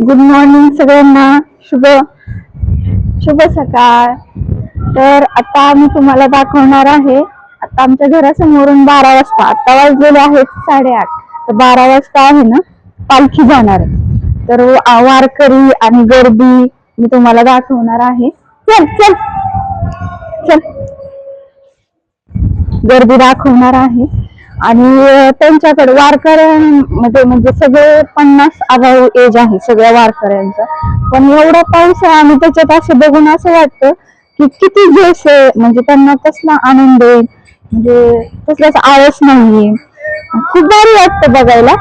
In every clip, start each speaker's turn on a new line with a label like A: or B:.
A: Good morning सगळ्यांना. शुभ शुभ सकाळ. तर आता मी तुम्हाला दाखवणार आहे आता आमच्या घरासमोरून बारा वाजता आता वाजलेले आहेत साडेआठ. तर बारा वाजता आहे ना पालखी जाणार आहे. तर वारकरी आणि गर्दी मी तुम्हाला दाखवणार आहे. चल चल. चल. गर्दी दाखवणार आहे. आणि त्यांच्याकडे वारकऱ्यांमध्ये म्हणजे सगळे पन्नास अभाव एज आहे सगळ्या वारकऱ्यांचा. पण एवढा पाऊस आहे आणि त्याच्यात असं बघून असं वाटतं की किती जोश आहे. म्हणजे त्यांना कसला आनंद आहे. म्हणजे कसलाच आळस नाहीये. खूप भारी वाटतं बघायला.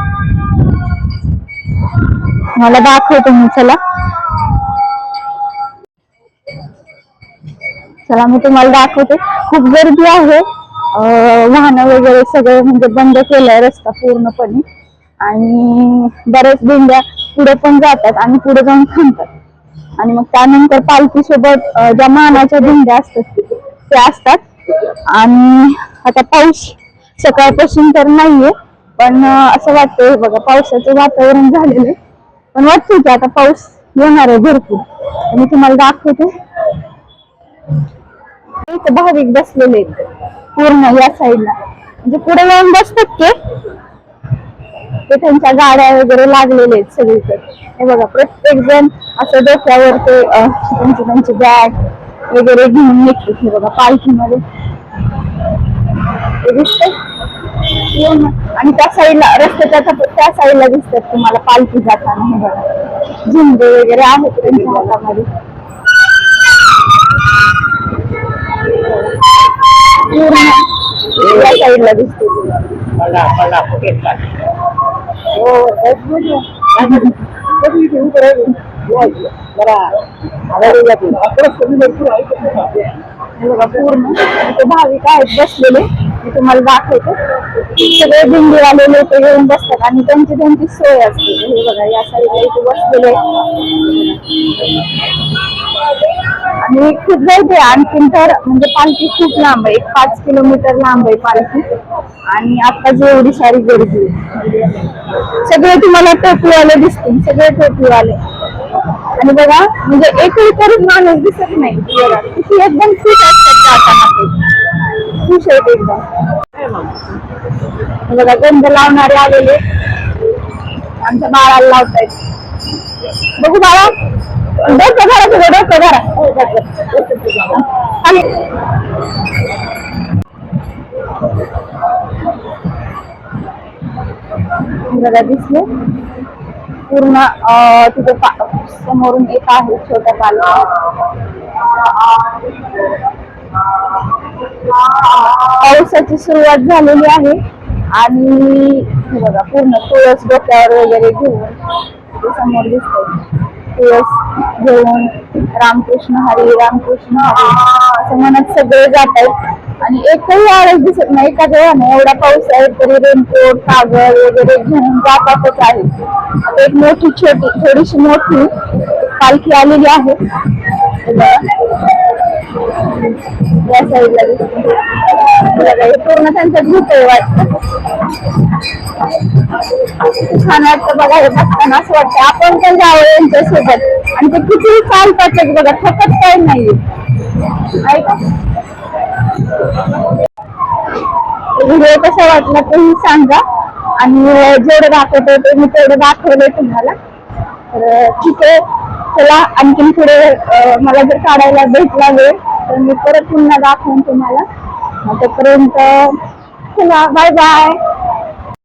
A: मला दाखवतो मी चला. चला मी तुम्हाला दाखवते. खूप गर्दी आहे. वाहनं वगैरे सगळे म्हणजे बंद केलंय रस्ता पूर्णपणे. आणि बऱ्याच दिंड्या पुढे पण जातात आणि पुढे जाऊन थांबतात. आणि मग त्यानंतर पालखी सोबत ज्या मानाच्या दिंड्या असतात त्या असतात. आणि आता पाऊस सकाळपासून तर नाहीये पण असं वाटतंय बघा पावसाचं वातावरण झालेलं आहे. पण वाटतं की आता पाऊस येणार आहे भरपूर. मी तुम्हाला दाखवते. भाविक बसलेले आहेत. पूर्ण या साईडला. म्हणजे पुढे जाऊन बसतात ते. ते त्यांच्या गाड्या वगैरे लागलेले आहेत सगळीकडे. हे बघा प्रत्येक जण असं डोक्यावर ते अं, त्यांची त्यांची बॅग वगैरे घेऊन निघतात हे बघा पालखीमध्ये. हे दिसतंय? हो आणि त्या साईडला रस्त्याच्या त्या- त्या साईडला दिसतात तुम्हाला पालखी जाताना. हे बघा. झुंबे वगैरे आहेत त्यांच्या हातामध्ये. बघा पूर्ण। इथे भाविक आहेत बसलेले मी तुम्हाला दाखवतो सगळे दिंडीवाले लोक येऊन बसतात आणि त्यांची त्यांची सोय असते हे बघा या साईडला इथे बसलेले आणि खूप गर्दी आहे आणखीन तर म्हणजे पालखी खूप लांब आहे. एक पाच किलोमीटर लांब आहे पालखी. आणि आताच एवढी सारी गर्दी आहे. सगळे तुम्हाला टोपीवाले दिसतील सगळे टोपीवाले. आणि बघा म्हणजे एक तरी माणूस दिसत नाही किती एकदम खुश असतात जाताना खुश आहेत एकदम. बघा गंध लावणारे आलेले आमच्या बाळाला लावतायत. बघू बाळा. डोकं धरा तुझं डोकं आणि बघा दिसले? पूर्ण तिथे पा- समोरून एक आहे छोटा पाला पावसाची सुरुवात झालेली आहे. आणि हे बघा पूर्ण तुळस डोक्यावर वगैरे घेऊन समोर दिसतंय. तुळस घेऊन रामकृष्ण हरी रामकृष्ण हरी असं म्हणत सगळे जात आहेत. आणि एकही आळस दिसत नाही. एका नाही एवढा पाऊस आहे तरी रेनकोट कागद वगैरे घेऊन जातातच आहे. एक मोठी छोटी थोडीशी मोठी पालखी आलेली आहे. या साईडला दिसते. पूर्ण त्यांचं ग्रुप आहे वाटतं. छान वाटतं बघा हे बघताना असं वाटतं. आपण पण जावं यांच्यासोबत. आणि ते कितीही चालतात बघा थकत काय नाही व्हिडिओ कसा वाटला तेही सांगा. आणि जेवढं दाखवतो ते मी तेवढं दाखवलंय तुम्हाला. तर ठीक आहे. चला आणखीन पुढे मला जर काढायला भेटला वेळ तर मी परत पुन्हा दाखवून तुम्हाला. तोपर्यंत चला बाय बाय